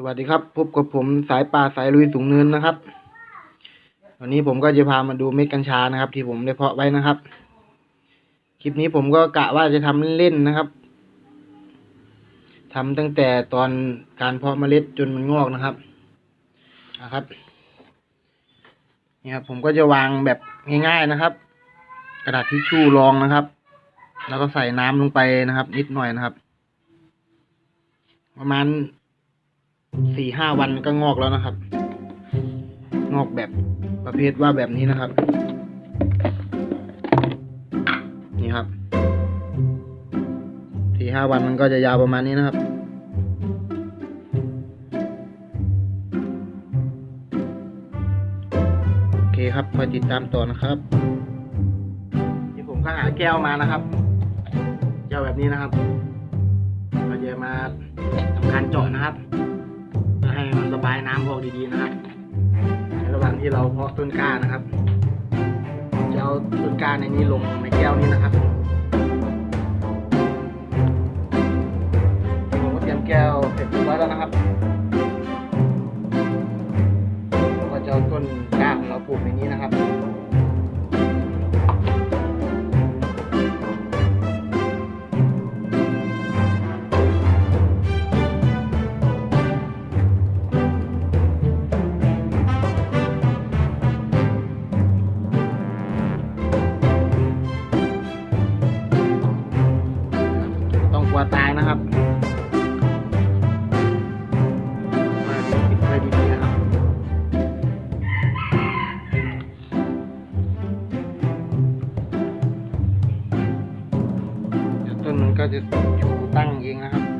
สวัสดีครับ พบกับผมสายป่าสายลุยสูงเนินนะครับ วันนี้ผมก็จะพามาดูเม็ดกัญชานะครับ ที่ผมได้เพาะไว้นะครับ คลิปนี้ผมก็กะว่าจะทำเล่นๆนะครับทำตั้งแต่ตอนการเพาะเมล็ดจนมันงอกนะครับนะครับนี่ครับผมก็จะวางแบบง่าย ๆนะครับ กระดาษทิชชู่รองนะครับ แล้วก็ใส่น้ำลงไปนะครับ นิดหน่อยนะครับ ประมาณ สี่ห้าวันก็งอกแล้วนะครับ งอกแบบประเภทว่าแบบนี้นะครับ นี่ครับสี่ห้าวันมันก็จะยาวประมาณนี้นะครับโอเคครับคอยติดตามต่อนะครับที่ผมก็หาแก้วมานะครับแก้วแบบนี้นะครับเราจะมาทำการเจาะนะครับ ระบายน้ำออกดีๆนะครับ ในระหว่างที่เราเพาะต้นกล้านะครับ จะเอาต้นกล้าในนี้ลงในแก้วนี้นะครับผมก็เตรียมแก้วเสร็จเรียบร้อยแล้วนะครับก็จะเอาต้นกล้าของเราปลูกในนี้นะครับ ตัวตายนะครับมาปิดไฟดีๆนะครับเดี๋ยวต้นมันก็จะชูตั้งเองนะครับ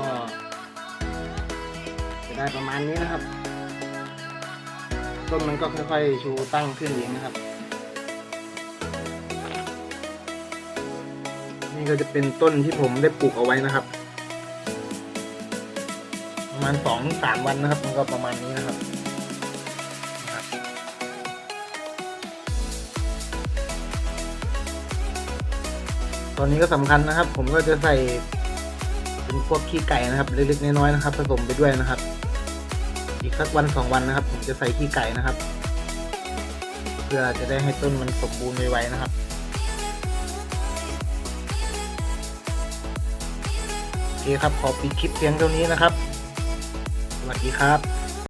ก็จะได้ประมาณนี้นะครับ ต้นมันก็ค่อยๆชูตั้งขึ้นเองนะครับ นี่ก็จะเป็นต้นที่ผมได้ปลูกเอาไว้นะครับ ประมาณสองสามวันนะครับ มันก็ประมาณนี้นะครับนะครับตอนนี้ก็สำคัญนะครับ ผมก็จะใส่ เป็นพวกขี้ไก่นะครับ เล็กๆน้อยๆนะครับ ผสมไปด้วยนะครับ อีกสักวันสองวันนะครับ ผมจะใส่ขี้ไก่นะครับ เพื่อจะได้ให้ต้นมันสมบูรณ์ไวๆนะครับโอเคครับขอปิดคลิปเพียงเท่านี้นะครับ สวัสดีครับ